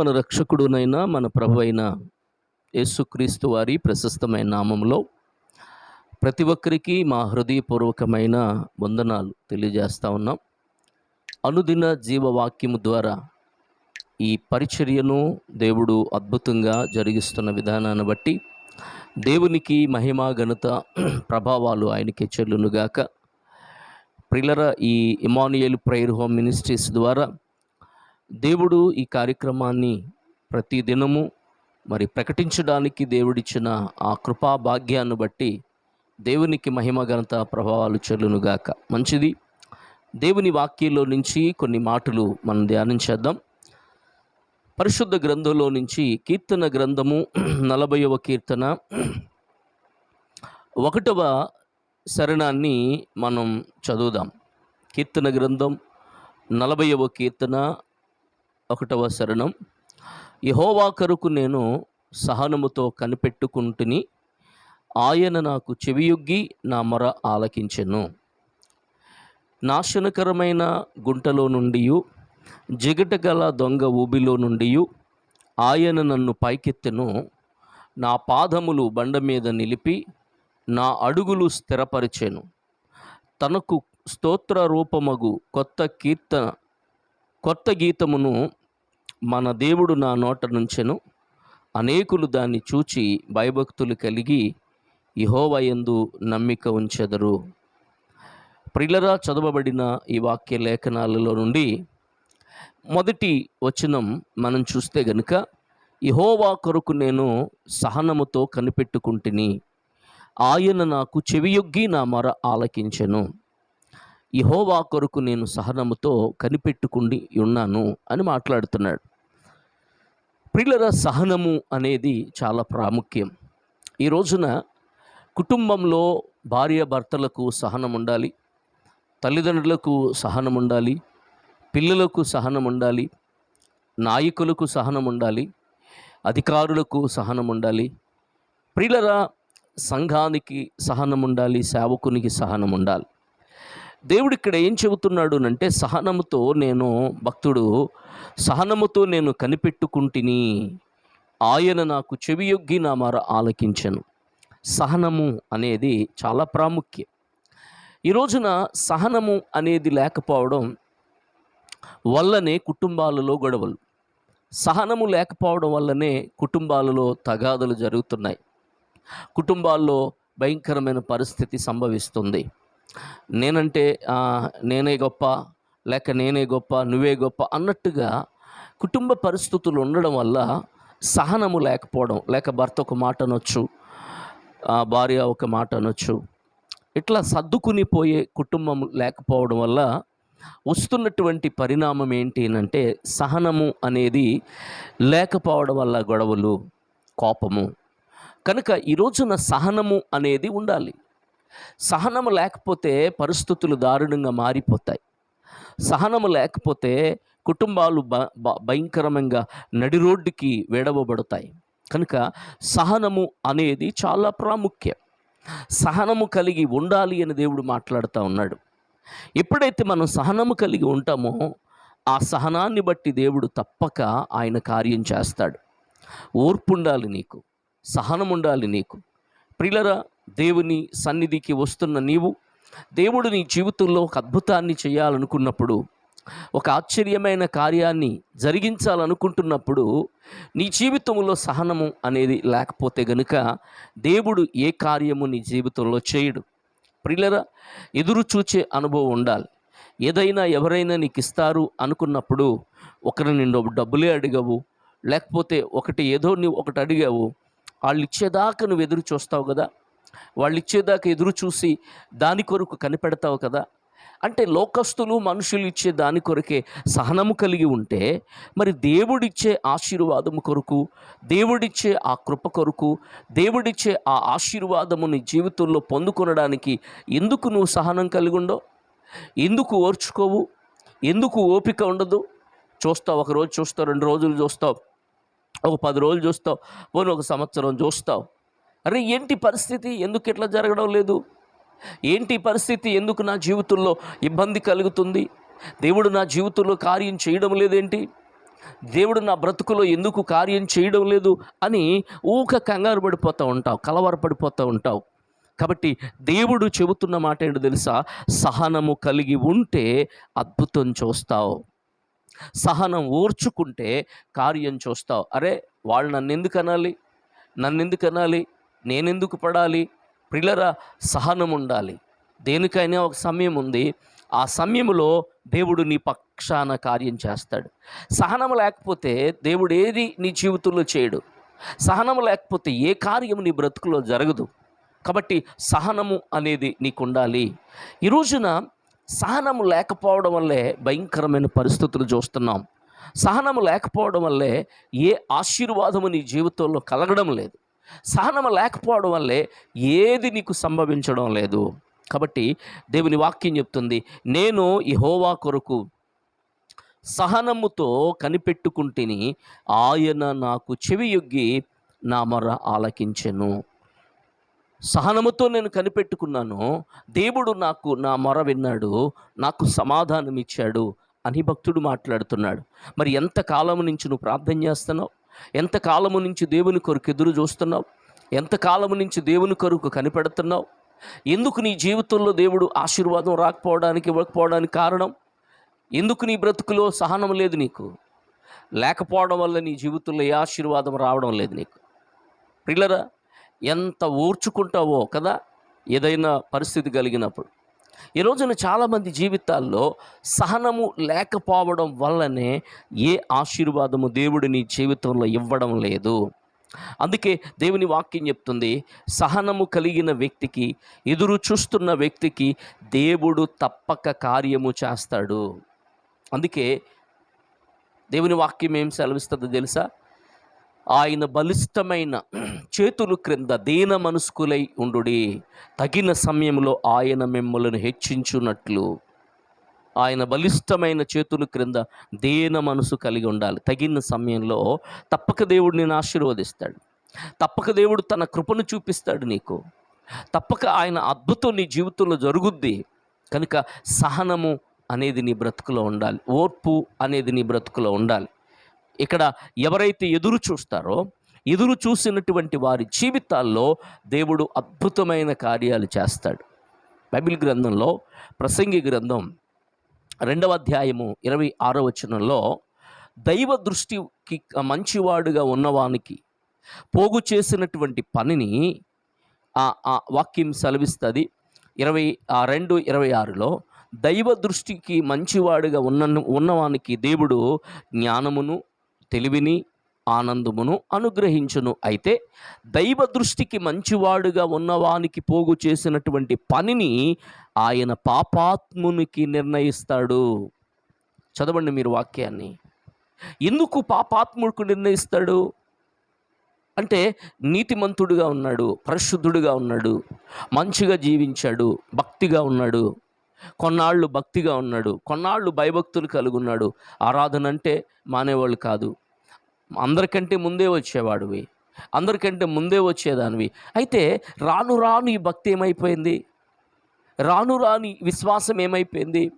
మన రక్షకుడునైన మన ప్రభు అయిన యేసుక్రీస్తు వారి ప్రశస్తమైన నామంలో ప్రతి ఒక్కరికి మా హృదయపూర్వకమైన వందనాలు తెలియజేస్తా ఉన్నాం. అనుదిన జీవవాక్యము ద్వారా ఈ పరిచర్యను దేవుడు అద్భుతంగా జరిగిస్తున్న విధానాన్ని బట్టి దేవునికి మహిమా ఘనత ప్రభావాలు ఆయనకి చెల్లునుగాక. ప్రిలర ఈ ఇమానుయేల్ ప్రేయర్ హోమ్ మినిస్ట్రీస్ ద్వారా దేవుడు ఈ కార్యక్రమాన్ని ప్రతి దినము మరి ప్రకటించడానికి దేవుడిచ్చిన ఆ కృపా భాగ్యాన్ని బట్టి దేవునికి మహిమ ఘనత ప్రభావాలు చెల్లునుగాక మంచిది. దేవుని వాక్యంలో నుంచి కొన్ని మాటలు మనం ధ్యానించేద్దాం. పరిశుద్ధ గ్రంథంలో నుంచి కీర్తన గ్రంథము నలభైవ కీర్తన ఒకటవ శరణాన్ని మనం చదువుదాం. కీర్తన గ్రంథం నలభైవ కీర్తన ఒకటవ శరణం. యహోవా కరుకు నేను సహనముతో కనిపెట్టుకుంటుని ఆయన నాకు చెవియొగ్గి నా మొర ఆలకించెను. నాశనకరమైన గుంటలో నుండి జిగటగల దొంగ ఊబిలో నుండి ఆయన నన్ను పైకెత్తెను. నా పాదములు బండ మీద నిలిపి నా అడుగులు స్థిరపరిచెను. తనకు స్తోత్ర రూపమగు కొత్త కీర్తన కొత్త గీతమును మన దేవుడు నా నోట నుంచెను. అనేకులు దాన్ని చూచి భయభక్తులు కలిగి ఇహోవయందు నమ్మిక ఉంచెదరు. ప్రిలరా చదవబడిన ఈ వాక్య లేఖనాలలో నుండి మొదటి వచనం మనం చూస్తే గనుక ఇహోవా కొరకు నేను సహనముతో కనిపెట్టుకుంటుని. ఆయన నాకు చెవియొగ్గి నా మర ఆలకించెను. ఇహోవా కొరకు నేను సహనముతో కనిపెట్టుకుండి ఉన్నాను అని మాట్లాడుతున్నాడు. ప్రియులర సహనము అనేది చాలా ప్రాముఖ్యం. ఈ రోజున కుటుంబంలో భార్య భర్తలకు సహనం ఉండాలి తల్లిదండ్రులకు సహనం ఉండాలి పిల్లలకు సహనం ఉండాలి నాయకులకు సహనం ఉండాలి అధికారులకు సహనం ఉండాలి ప్రియులర సంఘానికి సహనం ఉండాలి సేవకునికి సహనం ఉండాలి. దేవుడు ఇక్కడ ఏం చెబుతున్నాడు అంటే సహనముతో నేను భక్తుడు సహనముతో నేను కనిపెట్టుకుంటుని ఆయన నాకు చెవియొగ్గి నా మర ఆలకించను. సహనము అనేది చాలా ప్రాముఖ్యం. ఈ రోజున సహనము అనేది లేకపోవడం వల్లనే కుటుంబాలలో గొడవలు. సహనము లేకపోవడం వల్లనే కుటుంబాలలో తగాదులు జరుగుతున్నాయి. కుటుంబాల్లో భయంకరమైన పరిస్థితి సంభవిస్తుంది. నేనంటే నేనే గొప్ప లేక నేనే గొప్ప నువ్వే గొప్ప అన్నట్టుగా కుటుంబ పరిస్థితులు ఉండడం వల్ల సహనము లేకపోవడం లేక భర్త ఒక మాట అనొచ్చు భార్య ఒక మాట అనొచ్చు ఇట్లా సర్దుకుని పోయే కుటుంబం లేకపోవడం వల్ల వస్తున్నటువంటి పరిణామం ఏంటి అంటే సహనము అనేది లేకపోవడం వల్ల గొడవలు కోపము. కనుక ఈ రోజున సహనము అనేది ఉండాలి. సహనము లేకపోతే పరిస్థితులు దారుణంగా మారిపోతాయి. సహనము లేకపోతే కుటుంబాలు బ బ- భయంకరంగా నడి రోడ్డుకి వేడవబడతాయి. కనుక సహనము అనేది చాలా ప్రాముఖ్యం. సహనము కలిగి ఉండాలి అని దేవుడు మాట్లాడుతూ ఉన్నాడు. ఎప్పుడైతే మనం సహనము కలిగి ఉంటామో ఆ సహనాన్ని బట్టి దేవుడు తప్పక ఆయన కార్యం చేస్తాడు. ఓర్పు ఉండాలి నీకు. సహనం ఉండాలి నీకు. ప్రిలరా దేవుని సన్నిధికి వస్తున్న నీవు దేవుడు నీ జీవితంలో ఒక అద్భుతాన్ని చేయాలనుకున్నప్పుడు ఒక ఆశ్చర్యమైన కార్యాన్ని జరిగించాలనుకుంటున్నప్పుడు నీ జీవితంలో సహనము అనేది లేకపోతే గనుక దేవుడు ఏ కార్యము నీ జీవితంలో చేయడు. ప్రిలరా ఎదురు చూచే అనుభవం ఉండాలి. ఏదైనా ఎవరైనా నీకు ఇస్తారు అనుకున్నప్పుడు ఒకరిని నిన్ను డబ్బులే అడిగవు లేకపోతే ఒకటి ఏదో నువ్వు ఒకటి అడిగావు వాళ్ళు ఇచ్చేదాకా నువ్వు ఎదురు చూస్తావు కదా. వాళ్ళు ఇచ్చేదాకా ఎదురు చూసి దాని కొరకు కనిపెడతావు కదా? అంటే లోకస్తులు మనుషులు ఇచ్చే దాని కొరకే సహనము కలిగి ఉంటే మరి దేవుడిచ్చే ఆశీర్వాదము కొరకు దేవుడిచ్చే ఆ కృప కొరకు దేవుడిచ్చే ఆ ఆశీర్వాదముని జీవితంలో పొందుకొనడానికి ఎందుకు నువ్వు సహనం కలిగి ఉండవు? ఎందుకు ఓర్చుకోవు? ఎందుకు ఓపిక ఉండదు? చూస్తావు ఒక రోజు చూస్తావు రెండు రోజులు చూస్తావు ఒక పది రోజులు చూస్తావు పోనీ ఒక సంవత్సరం చూస్తావు. అరే ఏంటి పరిస్థితి? ఎందుకు ఇట్లా జరగడం లేదు? ఏంటి పరిస్థితి? ఎందుకు నా జీవితంలో ఇబ్బంది కలుగుతుంది? దేవుడు నా జీవితంలో కార్యం చేయడం లేదేంటి? దేవుడు నా బ్రతుకులో ఎందుకు కార్యం చేయడం లేదు? అని ఊక కంగారు పడిపోతూ ఉంటావు కలవరపడిపోతూ ఉంటావు. కాబట్టి దేవుడు చెబుతున్న మాట ఏంటో తెలుసా? సహనము కలిగి ఉంటే అద్భుతం చూస్తావు. సహనం ఓర్చుకుంటే కార్యం చూస్తావు. అరే వాళ్ళు నన్ను ఎందుకు అనాలి? నన్ను ఎందుకు అనాలి? నేనెందుకు పడాలి? ప్రిలరా సహనం ఉండాలి. దేనికైనా ఒక సమయం ఉంది. ఆ సమయంలో దేవుడు నీ పక్షాన కార్యం చేస్తాడు. సహనం లేకపోతే దేవుడు ఏది నీ జీవితంలో చేయడు. సహనం లేకపోతే ఏ కార్యం నీ బ్రతుకులో జరగదు. కాబట్టి సహనము అనేది నీకు ఉండాలి ఈ రోజున సహనము లేకపోవడం వల్లే భయంకరమైన పరిస్థితులు చూస్తున్నాం. సహనము లేకపోవడం వల్లే ఏ ఆశీర్వాదము నీ జీవితంలో కలగడం లేదు. సహనము లేకపోవడం వల్లే ఏది నీకు సంభవించడం లేదు. కాబట్టి దేవుని వాక్యం చెప్తుంది నేను యహోవా కొరకు సహనముతో కనిపెట్టుకుంటేని ఆయన నాకు చెవియొగ్గి నా మొర ఆలకించెను. సహనముతో నేను కనిపెట్టుకున్నాను దేవుడు నాకు నా మొర విన్నాడు నాకు సమాధానం ఇచ్చాడు అని భక్తుడు మాట్లాడుతున్నాడు. మరి ఎంత నుంచి నువ్వు ప్రార్థన చేస్తున్నావు? ఎంతకాలము నుంచి దేవుని కొరకు ఎదురు చూస్తున్నావు? ఎంత కాలము నుంచి దేవుని కొరకు కనిపెడుతున్నావు? ఎందుకు నీ జీవితంలో దేవుడు ఆశీర్వాదం రాకపోవడానికి ఇవ్వకపోవడానికి కారణం? ఎందుకు నీ బ్రతుకులో సహనం లేదు నీకు? లేకపోవడం వల్ల నీ జీవితంలో ఏ ఆశీర్వాదం రావడం లేదు నీకు? పిల్లరా ఎంత ఓర్చుకుంటావో కదా ఏదైనా పరిస్థితి కలిగినప్పుడు. ఈ రోజున చాలామంది జీవితాల్లో సహనము లేకపోవడం వల్లనే ఏ ఆశీర్వాదము దేవుడు నీ జీవితంలో ఇవ్వడం లేదు. అందుకే దేవుని వాక్యం చెప్తుంది సహనము కలిగిన వ్యక్తికి ఎదురు చూస్తున్న వ్యక్తికి దేవుడు తప్పక కార్యము చేస్తాడు. అందుకే దేవుని వాక్యం ఏం సెలవిస్తుందో తెలుసా? ఆయన బలిష్టమైన చేతులు క్రింద దీన మనస్కులై ఉండుడి. తగిన సమయంలో ఆయన మిమ్మల్ని హెచ్చించున్నట్లు ఆయన బలిష్టమైన చేతులు క్రింద దేన మనసు కలిగి ఉండాలి. తగిన సమయంలో తప్పక దేవుడు నేను ఆశీర్వదిస్తాడు. తప్పక దేవుడు తన కృపను చూపిస్తాడు నీకు. తప్పక ఆయన అద్భుతం నీ జీవితంలో జరుగుద్ది. కనుక సహనము అనేది నీ బ్రతుకులో ఉండాలి. ఓర్పు అనేది నీ బ్రతుకులో ఉండాలి. ఇక్కడ ఎవరైతే ఎదురు చూస్తారో ఎదురు చూసినటువంటి వారి జీవితాల్లో దేవుడు అద్భుతమైన కార్యాలు చేస్తాడు. బైబిల్ గ్రంథంలో ప్రసంగి గ్రంథం రెండవ అధ్యాయము ఇరవై ఆరో వచనంలో దైవ దృష్టికి మంచివాడుగా ఉన్నవానికి పోగు చేసినటువంటి పనిని ఆ ఆ వాక్యం సెలవిస్తుంది. ఇరవై ఆ రెండు ఇరవై ఆరులో దైవ దృష్టికి మంచివాడుగా ఉన్న ఉన్నవానికి దేవుడు జ్ఞానమును తెలివిని ఆనందమును అనుగ్రహించును. అయితే దైవ దృష్టికి మంచివాడుగా ఉన్నవానికి పోగు చేసినటువంటి పనిని ఆయన పాపాత్మునికి నిర్ణయిస్తాడు. చదవండి మీరు వాక్యాన్ని. ఎందుకు పాపాత్ముడికి నిర్ణయిస్తాడు? అంటే నీతిమంతుడుగా ఉన్నాడు పరిశుద్ధుడుగా ఉన్నాడు మంచిగా జీవించాడు భక్తిగా ఉన్నాడు. కొన్నాళ్ళు భక్తిగా ఉన్నాడు. కొన్నాళ్ళు భయభక్తులు కలిగి ఉన్నాడు ఆరాధన అంటే మానేవాళ్ళు కాదు. అందరికంటే ముందే వచ్చేవాడివి. అందరికంటే ముందే వచ్చేదానివి. అయితే రాను రాను ఈ భక్తి ఏమైపోయింది? రాను రాను ఈ విశ్వాసం ఏమైపోయింది?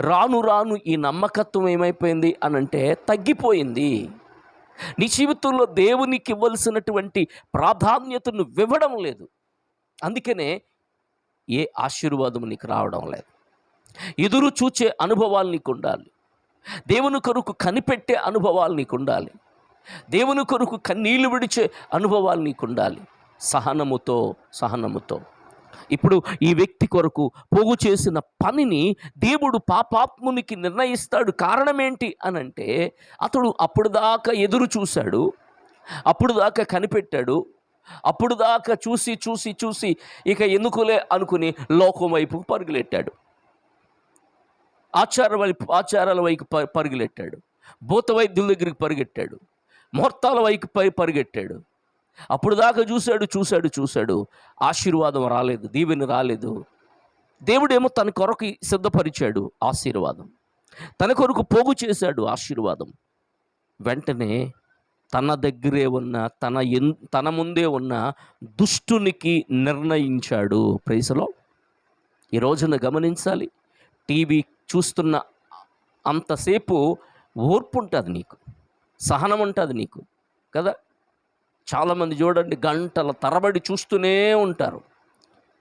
రాను రాను ఈ నమ్మకత్వం ఏమైపోయింది? అని అంటే తగ్గిపోయింది. నీ జీవితంలో దేవునికి ఇవ్వాల్సినటువంటి ప్రాధాన్యతను ఇవ్వడం లేదు. అందుకనే ఏ ఆశీర్వాదం నీకు రావడం లేదు. ఎదురు చూచే అనుభవాలు నీకు ఉండాలి. దేవుని కొరకు కనిపెట్టే అనుభవాలు నీకు ఉండాలి. దేవుని కొరకు కన్నీళ్ళు విడిచే అనుభవాలు నీకు ఉండాలి. సహనముతో సహనముతో. ఇప్పుడు ఈ వ్యక్తి కొరకు పోగు చేసిన పనిని దేవుడు పాపాత్మునికి నిర్ణయిస్తాడు. కారణం ఏంటి అని అంటే అతడు అప్పుడు దాకా ఎదురు చూశాడు. అప్పుడు దాకా కనిపెట్టాడు. అప్పుడు దాకా చూసి చూసి చూసి ఇక ఎందుకులే అనుకుని లోకం వైపుకు పరుగులెట్టాడు. ఆచార వైపు ఆచారాల వైపు ప- భూత వైద్యుల దగ్గరికి పరిగెట్టాడు. ముహూర్తాల వైపు పై పరిగెట్టాడు. అప్పుడు దాకా చూశాడు చూశాడు చూశాడు. ఆశీర్వాదం రాలేదు దీవెని రాలేదు. దేవుడేమో తన కొరకు సిద్ధపరిచాడు ఆశీర్వాదం. తన కొరకు పోగు చేశాడు ఆశీర్వాదం. వెంటనే తన దగ్గరే ఉన్న తన ఎన్ తన ముందే ఉన్న దుష్టునికి నిర్ణయించాడు. ప్రైసలో ఈ రోజున గమనించాలి. టీవీ చూస్తున్న అంతసేపు ఓర్పు ఉంటుంది నీకు సహనం ఉంటుంది నీకు కదా? చాలామంది చూడండి గంటల తరబడి చూస్తూనే ఉంటారు.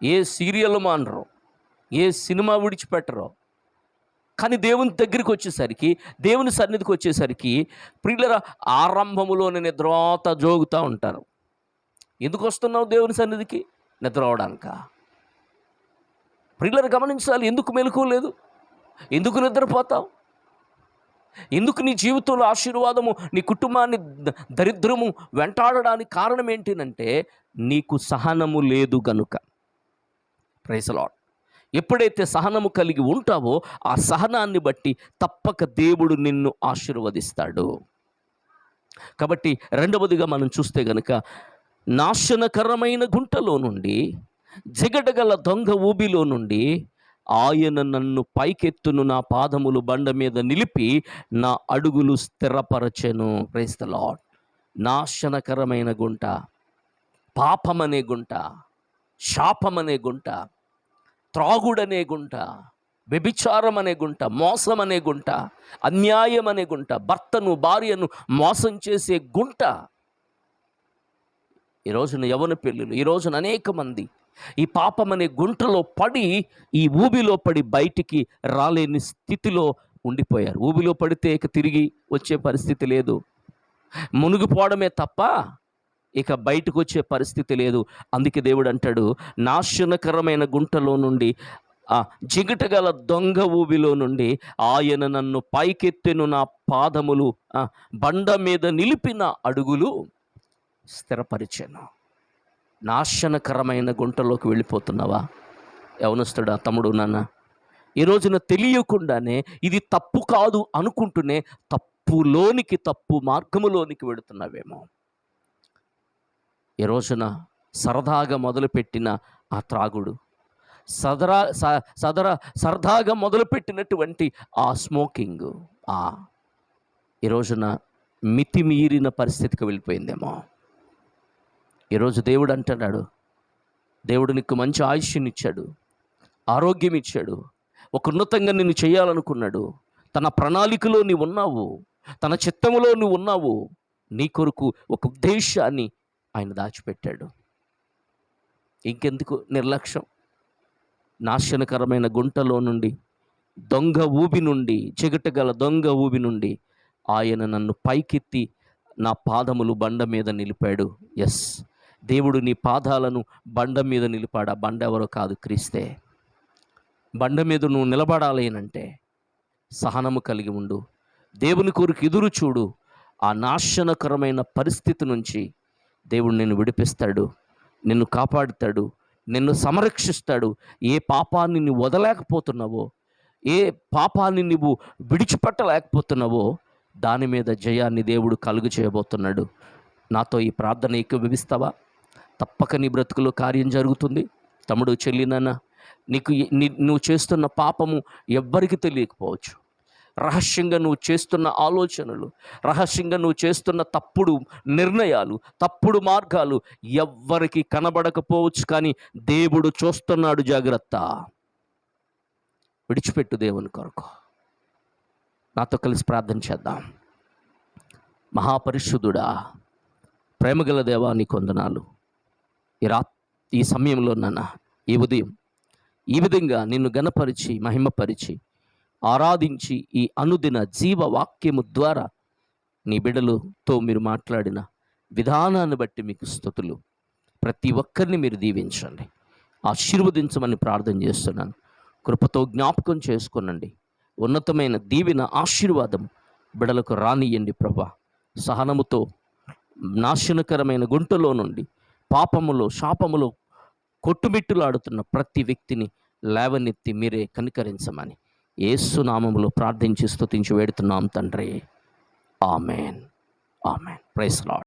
ఏ సీరియల్ మానరు ఏ సినిమా విడిచిపెట్టరు. కానీ దేవుని దగ్గరికి వచ్చేసరికి దేవుని సన్నిధికి వచ్చేసరికి ప్రియులర ఆరంభములోనే నిద్రోత జోగుతూ ఉంటారు. ఎందుకు వస్తున్నావు దేవుని సన్నిధికి? నిద్ర అవడానిక ప్రియులరు గమనించాలి ఎందుకు మెలకువలేదు ఎందుకు నిద్రపోతావు? ఎందుకు నీ జీవితంలో ఆశీర్వాదము నీ కుటుంబాన్ని ద- దరిద్రము వెంటాడడానికి కారణం ఏంటినంటే నీకు సహనము లేదు గనుక. ప్రైసలాడ్ ఎప్పుడైతే సహనము కలిగి ఉంటావో ఆ సహనాన్ని బట్టి తప్పక దేవుడు నిన్ను ఆశీర్వదిస్తాడు. కాబట్టి రెండవదిగా మనం చూస్తే గనుక నాశనకరమైన గుంటలో నుండి జిగటగల దొంగ ఊబిలో నుండి ఆయన నన్ను పైకెత్తును నా పాదములు బండ మీద నిలిపి నా అడుగులు స్థిరపరచెను. ప్రైస్త లాడ్ నాశనకరమైన గుంట పాపమనే గుంట శాపమనే గుంట త్రాగుడనే గుంట వ్యభిచారం అనే గుంట మోసం అనే గుంట అన్యాయం అనే గుంట భర్తను భార్యను మోసం చేసే గుంట. ఈ రోజున యవన పెళ్ళిళ్ళు ఈ రోజున అనేక మంది ఈ పాపం అనే గుంటలో పడి ఈ ఊబిలో పడి బయటికి రాలేని స్థితిలో ఉండిపోయారు. ఊబిలో పడితే ఇక తిరిగి వచ్చే పరిస్థితి లేదు. మునిగిపోవడమే తప్ప ఇక బయటకు వచ్చే పరిస్థితి లేదు. అందుకే దేవుడు అంటాడు నాశనకరమైన గుంటలో నుండి ఆ జిగటగల దొంగ ఊబిలో నుండి ఆయన నన్ను పైకెత్తెను నా పాదములు బండ మీద నిలిపిన అడుగులు స్థిరపరిచాను. నాశనకరమైన గుంటలోకి వెళ్ళిపోతున్నావా? యవనస్తుడా తమ్ముడు నాన్న ఈ రోజున తెలియకుండానే ఇది తప్పు కాదు అనుకుంటూనే తప్పులోనికి తప్పు మార్గములోనికి వెళుతున్నావేమో. ఈ రోజున సరదాగా మొదలుపెట్టిన ఆ త్రాగుడు సదరా సదర సదరా సరదాగా మొదలుపెట్టినటువంటి ఆ స్మోకింగ్ ఆ ఈ రోజున మితిమీరిన పరిస్థితికి వెళ్ళిపోయిందేమో. ఈరోజు దేవుడు అంటున్నాడు దేవుడు నీకు మంచి ఆయుష్యనిచ్చాడు ఆరోగ్యం ఇచ్చాడు ఒక ఉన్నతంగా నిన్ను చేయాలనుకున్నాడు. తన ప్రణాళికలో నీవు ఉన్నావు తన చిత్తములో నువ్వు ఉన్నావు నీ కొరకు ఒక ఉద్దేశాన్ని ఆయన దాచిపెట్టాడు. ఇంకెందుకు నిర్లక్ష్యం? నాశనకరమైన గుంటలో నుండి దొంగ ఊబి నుండి చిగటగల దొంగ ఊబి నుండి ఆయన నన్ను పైకెత్తి నా పాదములు బండ మీద నిలిపాడు. ఎస్ దేవుడు నీ పాదాలను బండ మీద నిలిపాడు. ఆ బండ ఎవరో కాదు క్రీస్తే. బండ మీద నువ్వు నిలబడాలి అంటే సహనము కలిగి ఉండు. దేవుని కోరికి ఎదురు చూడు. ఆ నాశనకరమైన పరిస్థితి నుంచి దేవుడు నిన్ను విడిపిస్తాడు. నిన్ను కాపాడుతాడు. నిన్ను సంరక్షిస్తాడు. ఏ పాపాన్ని నువ్వు వదలేకపోతున్నావో ఏ పాపాన్ని నువ్వు విడిచిపెట్టలేకపోతున్నావో దాని మీద జయాన్ని దేవుడు కలుగు చేయబోతున్నాడు నాతో ఈ ప్రార్థన ఎక్కువ విభిస్తావా తప్పక నీ బ్రతుకులో కార్యం జరుగుతుంది. తమ్ముడు చెల్లినాన్న నీకు నువ్వు చేస్తున్న పాపము ఎవ్వరికి తెలియకపోవచ్చు. రహస్యంగా నువ్వు చేస్తున్న ఆలోచనలు రహస్యంగా నువ్వు చేస్తున్న తప్పుడు నిర్ణయాలు తప్పుడు మార్గాలు ఎవ్వరికి కనబడకపోవచ్చు కానీ దేవుడు చూస్తున్నాడు జాగ్రత్త. విడిచిపెట్టు దేవుని కొరకు. నాతో కలిసి ప్రార్థన చేద్దాం. మహాపరిశుద్ధుడా ప్రేమగల దేవా నీ కొందనాలు ఈ రా ఈ సమయంలో నాన్న ఈ ఉదయం. ఈ విధంగా నిన్ను గణపరిచి మహిమపరిచి ఆరాధించి ఈ అనుదిన జీవ వాక్యము ద్వారా నీ బిడ్డలతో మీరు మాట్లాడిన విధానాన్ని బట్టి మీకు స్థుతులు. ప్రతి ఒక్కరిని మీరు దీవించండి. ఆశీర్వదించమని ప్రార్థన చేస్తున్నాను. కృపతో జ్ఞాపకం చేసుకునండి. ఉన్నతమైన దీవిన ఆశీర్వాదం బిడలకు రానియండి ప్రభా. సహనముతో నాశనకరమైన గుంటలో నుండి పాపములో శాపములో కొట్టుమిట్టులాడుతున్న ప్రతి వ్యక్తిని లేవనెత్తి మీరే కనికరించమని ఏసునామములో ప్రార్థించి స్తుతించి వేడుతున్నాం తండ్రి. ఆమెన్. ఆమెన్. Price lord